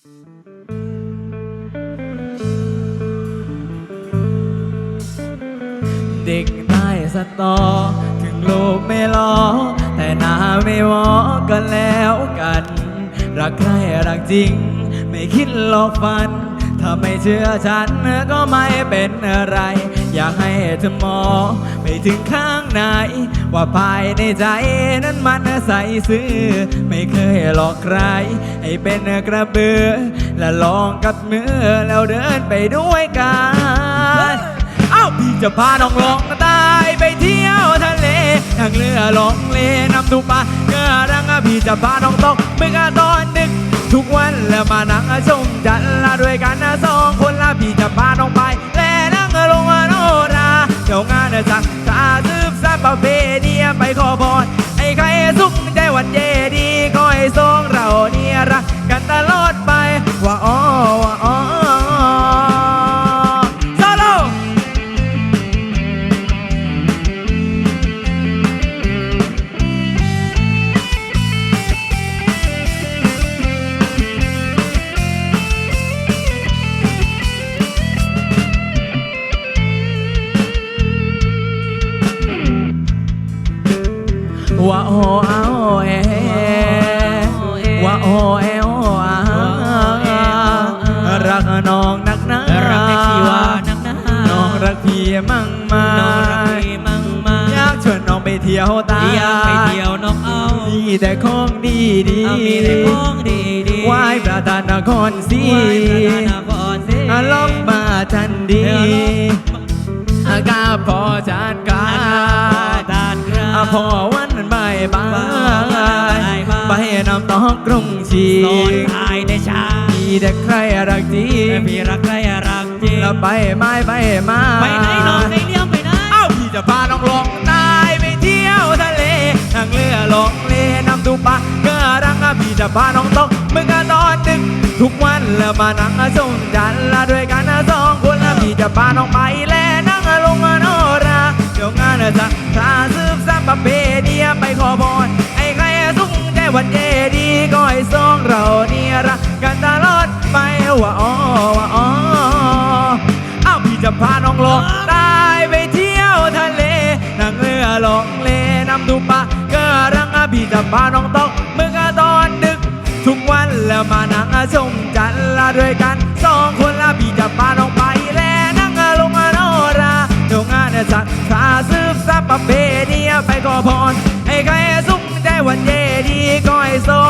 เด็กใต้สตอ ถึงลูกไม่ล้อ แต่นาไม่วอกันแล้วกัน รักใครรักจริง ไม่คิดหลอกฟัน ถ้าไม่เชื่อฉันก็ไม่เป็นอะไร อยากให้เธอมองไปถึงข้างในว่าภายในใจนั้นมันใสซื่อ ไม่เคยหลอกใคร ให้เป็นกระเบือ และลองกับมือแล้วเดินไปด้วยกันเอ้าพี่จะพาน้องลงใตายไปเที่ยวทะเลทางเรือลงเลนำทุกปลาเกลือรังอะพี่จะพาน้องตกเมื่อตอนดึกทุกวันแล้วมานั่งชมจันทร์ละด้วยกันนะสองคนละพี่จะพาน้องไป สองเราเนี่ยรักกันตลอดไปว่าอ๋อว่าอ๋อโซโลว่าโออาโอเอาโอ เอโออารักน้องนักหนารักแต่ชีวานักหนาน้องรักพี่มั่งมาน้องรักพี่มั่งมาอยากชวนน้องไปเที่ยวตาอยากไปเที่ยวน้องเอามีแต่ของดีดีเอามีแต่ของดีดีไหว้พระธาตุนครศรีไหว้พระธาตุนครศรีอาลบมาทันดีอากาพอจานกาตาดกราอาพอวันใบายบายบ่ายบายไปนำต้องกรุงชีโดนทายในชามีแต่ใครรักจริงแต่พี่รักใครรักจริงแล้วไปไม่ไปมาไปไหนน้องในเลี้ยงไปไหนเอ้าพี่จะพาน้องลงใตายไปเที่ยวทะเลนั่งเรือลงเลนำตุปะเกอรังอะพี่จะพาน้องตกมึงก็นอนดึกทุกวันแล้วมานั่งชมจันทร์ละด้วยกันนะสองคนแล้วพี่จะพาน้องไปแลนั่งลงโนราเดี๋ยวงานจะทาซึบซั บปะเพณีไปขอพรไอ้ใครสุขใจวันเยดีก็ให้สองเราเนี่ยรักกันตลอดไปว่าอ๋อว่าอ๋อเอ้าพี่จะพาน้องลงใตายไปเที่ยวทะเลนั่งเรือลงเลนำทุปะเกอรังอะพี่จะพาน้องตกเมื่อตอนดึก ทุกวันแล้วมานั่งชมจันทร์ละด้วยกันสองคนละพี่จะพาน้องไปแลนั่งลงมาโนราเดี๋ยวงานจัดสาซึบซับประเพณ ไปขอพรให้ใครสุขได้วันเยดีก็ให้สองเราเนี่ย